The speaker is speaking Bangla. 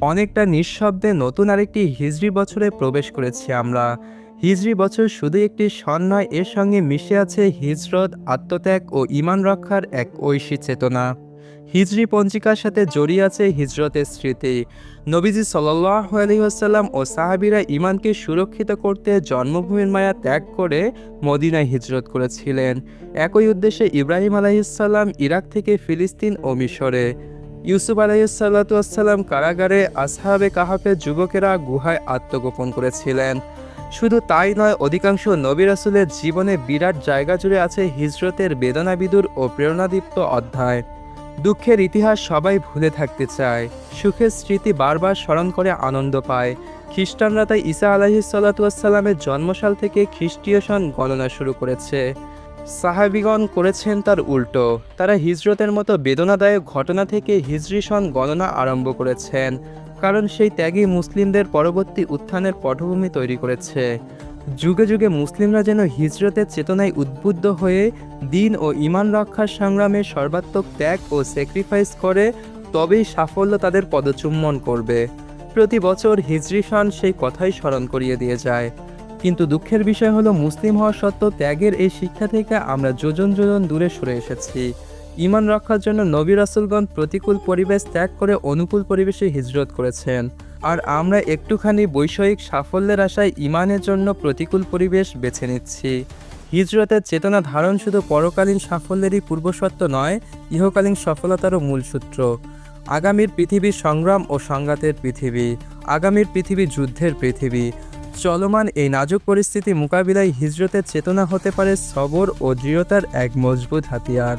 অনেকটা নিঃশব্দে নতুন আরেকটি হিজরি বছরে প্রবেশ করেছি আমরা। হিজরি বছর শুধু একটি সন নয়, এর সঙ্গে মিশে আছে হিজরত, আত্মত্যাগ ও ইমান রক্ষার এক ঐশী চেতনা। হিজরি পঞ্জিকার সাথে জড়িয়ে আছে হিজরতের স্মৃতি। নবীজি সাল্লাহ আলহিহাসাল্লাম ও সাহাবিরা ইমানকে সুরক্ষিত করতে জন্মভূমির মায়া ত্যাগ করে মদিনায় হিজরত করেছিলেন। একই উদ্দেশ্যে ইব্রাহিম আলাইসাল্লাম ইরাক থেকে ফিলিস্তিন ও মিশরে। ইউসুফ আলাইসাল্লাতুয়াসাল্লাম কারাগারে আসহাবে কাহাফের যুবকেরা গুহায় আত্মগোপন করেছিলেন। শুধু তাই নয়, অধিকাংশ নবী রাসুলের জীবনে বিরাট জায়গা জুড়ে আছে হিজরতের বেদনাবিদুর ও প্রেরণাদীপ্ত অধ্যায়। দুঃখের ইতিহাস সবাই ভুলে থাকতে চায়। সুখের স্মৃতি বারবার স্মরণ করে আনন্দ পায়। খ্রিস্টানরা তাই ঈসা আলাহিসাল্লাতুয়াসাল্লামের জন্মসাল থেকে খ্রিস্টীয় সন গণনা শুরু করেছে। সাহাবিগণ করেছেন তার উল্টো। তারা হিজরতের মতো বেদনাদায়ক ঘটনা থেকে হিজরি সন গণনা আরম্ভ করেছেন, কারণ সেই ত্যাগই মুসলিমদের পরবর্তী উত্থানের পটভূমি তৈরি করেছে। যুগে যুগে মুসলিমরা যেন হিজরতের চেতনায় উদ্বুদ্ধ হয়ে দিন ও ইমান রক্ষার সংগ্রামে সর্বাত্মক ত্যাগ ও স্যাক্রিফাইস করে, তবেই সাফল্য তাদের পদচুম্বন করবে। প্রতি বছর হিজরি সেই কথাই স্মরণ করিয়ে দিয়ে যায়। কিন্তু দুঃখের বিষয় হলো মুসলিম হওয়া সত্ত্বেও ত্যাগের এই শিক্ষা থেকে আমরা যোজন যোজন দূরে সরে এসেছি। ইমান রক্ষার জন্য নবী রাসুলগণ প্রতিকূল পরিবেশ ত্যাগ করে অনুকূল পরিবেশে হিজরত করেছেন। আর আমরা একটুখানি বৈষয়িক সাফল্যের আশায় ইমানের জন্য প্রতিকূল পরিবেশ বেছে নিচ্ছি। হিজরতের চেতনা ধারণ শুধু পরকালীন সাফল্যেরই পূর্বশর্ত নয়, ইহকালীন সফলতারও মূল সূত্র। আগামীর পৃথিবী সংগ্রাম ও সংঘাতের পৃথিবী। আগামীর পৃথিবী যুদ্ধের পৃথিবী। চলমান এই নাজুক পরিস্থিতি মোকাবিলায় হিজরতের চেতনা হতে পারে, সবর ও দৃঢ়তার এক মজবুত হাতিয়ার।